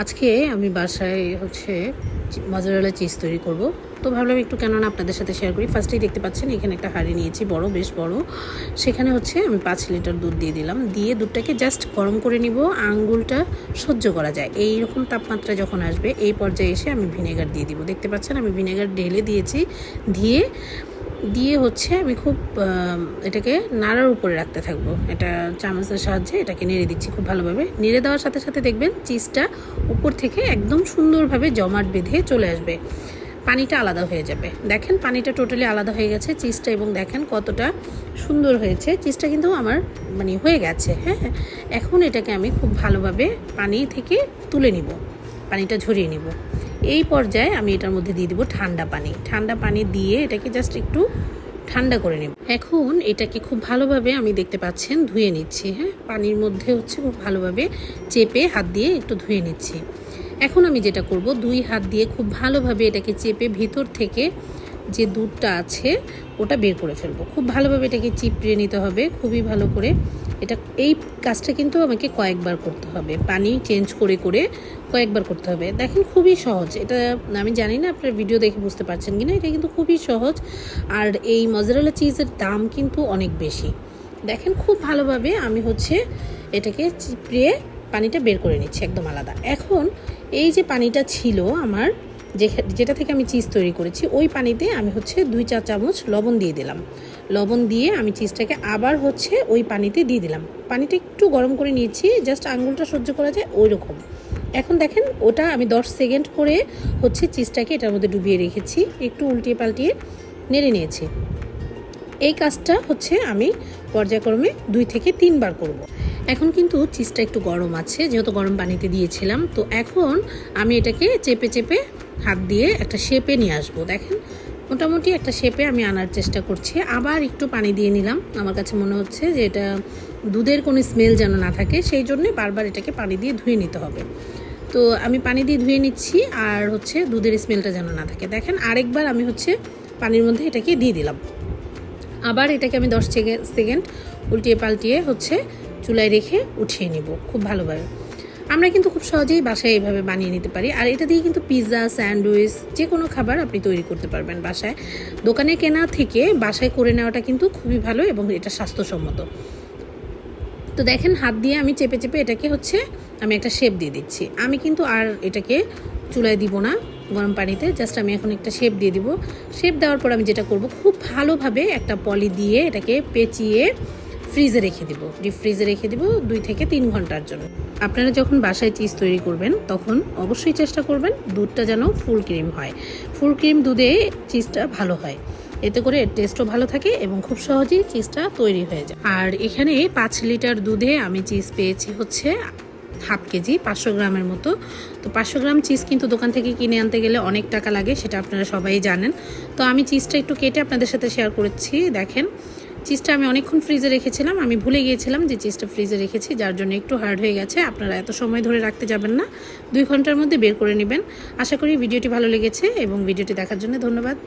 আজকে আমি বাসায় হচ্ছে মজারেলা চিজ তৈরি করব। তো ভাবলাম একটু কেননা আপনাদের সাথে শেয়ার করি। ফার্স্টেই দেখতে পাচ্ছেন, এখানে একটা হাঁড়ি নিয়েছি, বড়, বেশ বড়। সেখানে হচ্ছে আমি পাঁচ লিটার দুধ দিয়ে দিলাম। দিয়ে দুধটাকে জাস্ট গরম করে নিব। আঙ্গুলটা সহ্য করা যায়। এই রকম তাপমাত্রা যখন আসবে, এই পর্যায়ে এসে আমি ভিনেগার দিয়ে দিব। দেখতে পাচ্ছেন, আমি ভিনেগার ঢেলে দিয়েছি। দিয়ে দিয়ে হচ্ছে আমি খুব এটাকে নাড়ার উপরে রাখতে থাকব। এটা চামচের সাহায্যে এটাকে নেড়ে দিচ্ছি খুব ভালোভাবে। নেড়ে দেওয়ার সাথে সাথে দেখবেন চিজটা উপর থেকে একদম সুন্দরভাবে জমাট বেঁধে চলে আসবে। পানিটা আলাদা হয়ে যাবে। দেখেন পানিটা টোটালি আলাদা হয়ে গেছে চিজটা এবং দেখেন কতটা সুন্দর হয়েছে। চিজটা কিন্তু আমার মানে হয়ে গেছে হ্যাঁ? এখন এটাকে আমি খুব ভালোভাবে পানি থেকে তুলে নিব। পানিটা ঝরিয়ে নিব। এই পর্যায়ে আমি এটার মধ্যে দিয়ে দিব ঠান্ডা পানি। ঠান্ডা পানি দিয়ে এটাকে জাস্ট একটু ঠান্ডা করে নেব। এখন এটাকে খুব ভালোভাবে আমি দেখতে পাচ্ছেন ধুয়ে নিচ্ছি হ্যাঁ? পানির মধ্যে হচ্ছে খুব ভালোভাবে চেপে হাত দিয়ে একটু ধুয়ে নিচ্ছি। এখন আমি যেটা করব, দুই হাত দিয়ে খুব ভালোভাবে এটাকে চেপে ভিতর থেকে যে দুধটা আছে, ওটা বের করে ফেলব। খুব ভালোভাবে এটাকে চিপড়ে নিতে হবে, খুবই ভালো করে। এটা, এই কাজটা কিন্তু আমাকে কয়েকবার করতে হবে। পানি চেঞ্জ করে করে কয়েকবার করতে হবে। দেখেন খুবই সহজ। এটা আমি জানি না, আপনার ভিডিও দেখে বুঝতে পারছেন কি না এটা কিন্তু খুবই সহজ। আর এই মজারেলা চিজের দাম কিন্তু অনেক বেশি। দেখেন খুব ভালোভাবে আমি হচ্ছে এটাকে চিপড়িয়ে পানিটা বের করে নিচ্ছি, একদম আলাদা। এখন এই যে পানিটা ছিল আমার যেটা থেকে আমি চিজ তৈরি করেছি, ওই পানিতে আমি হচ্ছে দুই চা চামচ লবণ দিয়ে দিলাম। লবণ দিয়ে আমি চিজটাকে আবার হচ্ছে ওই পানিতে দিয়ে দিলাম। পানিটা একটু গরম করে নিয়েছি জাস্ট আঙুলটা সহ্য করা যায় ওই রকম এখন দেখেন, ওটা আমি 10 সেকেন্ড করে হচ্ছে চিজটাকে এটার মধ্যে ডুবিয়ে রেখেছি, একটু উল্টিয়ে পাল্টিয়ে নেড়ে নিয়েছি। এই কাজটা হচ্ছে আমি পর্যায়ক্রমে দুই থেকে তিনবার করব। এখন কিন্তু চিজটা একটু গরম আছে, যেহেতু গরম পানিতে দিয়েছিলাম, তো এখন আমি এটাকে চেপে চেপে হাত দিয়ে একটা শেপে নিয়ে আসব। দেখেন, মোটামুটি একটা শেপে আমি আনার চেষ্টা করছি। আবার একটু পানি দিয়ে নিলাম। আমার কাছে মনে হচ্ছে যে এটা দুধের কোনো স্মেল যেন না থাকে, সেই জন্যে বারবার এটাকে পানি দিয়ে ধুয়ে নিতে হবে। তো আমি পানি দিয়ে ধুয়ে নিচ্ছি আর হচ্ছে দুধের স্মেলটা যেন না থাকে। দেখেন, আরেকবার আমি হচ্ছে পানির মধ্যে এটাকে দিয়ে দিলাম। আবার এটাকে আমি দশ সেকেন্ড উল্টিয়ে পাল্টিয়ে হচ্ছে চুলায় রেখে উঠিয়ে নিব। খুব ভালোভাবে। আমরা কিন্তু খুব সহজেই বাসায় এইভাবে বানিয়ে নিতে পারি। আর এটা দিয়ে কিন্তু পিৎজা স্যান্ডউইচ যে কোনো খাবার আপনি তৈরি করতে পারবেন বাসায়। দোকানে কেনা থেকে বাসায় করে নেওয়াটা কিন্তু খুবই ভালো এবং এটা স্বাস্থ্যসম্মত। তো দেখেন, হাত দিয়ে আমি চেপে চেপে এটাকে হচ্ছে আমি একটা শেপ দিয়ে দিচ্ছি। আমি কিন্তু আর এটাকে চুলায় দিব না গরম পানিতে জাস্ট আমি এখন একটা শেপ দিয়ে দিব। শেপ দেওয়ার পর আমি যেটা করব, খুব ভালোভাবে একটা পলি দিয়ে এটাকে পেঁচিয়ে ফ্রিজে রেখে দিব। ডিপ ফ্রিজে রেখে দিব দুই থেকে তিন ঘণ্টার জন্য। আপনারা যখন বাসায় চিজ তৈরি করবেন, তখন অবশ্যই চেষ্টা করবেন দুধটা যেন ফুল ক্রিম হয়। ফুল ক্রিম দুধে চিজটা ভালো হয়। এতে করে টেস্টও ভালো থাকে এবং খুব সহজেই চিজটা তৈরি হয়ে যায়। আর এখানে পাঁচ লিটার দুধে আমি চিজ পেয়েছি হচ্ছে হাফ কেজি, পাঁচশো গ্রামের মতো। তো পাঁচশো গ্রাম চিজ কিন্তু দোকান থেকে কিনে আনতে গেলে অনেক টাকা লাগে, সেটা আপনারা সবাই জানেন। তো আমি চিজটা একটু কেটে আপনাদের সাথে শেয়ার করেছি, দেখেন। চিজটা আমি অনেকক্ষণ ফ্রিজে রেখেছিলাম। আমি ভুলে গিয়েছিলাম যে চিজটা ফ্রিজে রেখেছি, যার জন্য একটু হার্ড হয়ে গেছে। আপনারা এত সময় ধরে রাখতে যাবেন না। দুই ঘণ্টার মধ্যে বের করে নেবেন। আশা করি ভিডিওটি ভালো লেগেছে এবং ভিডিওটি দেখার জন্য ধন্যবাদ।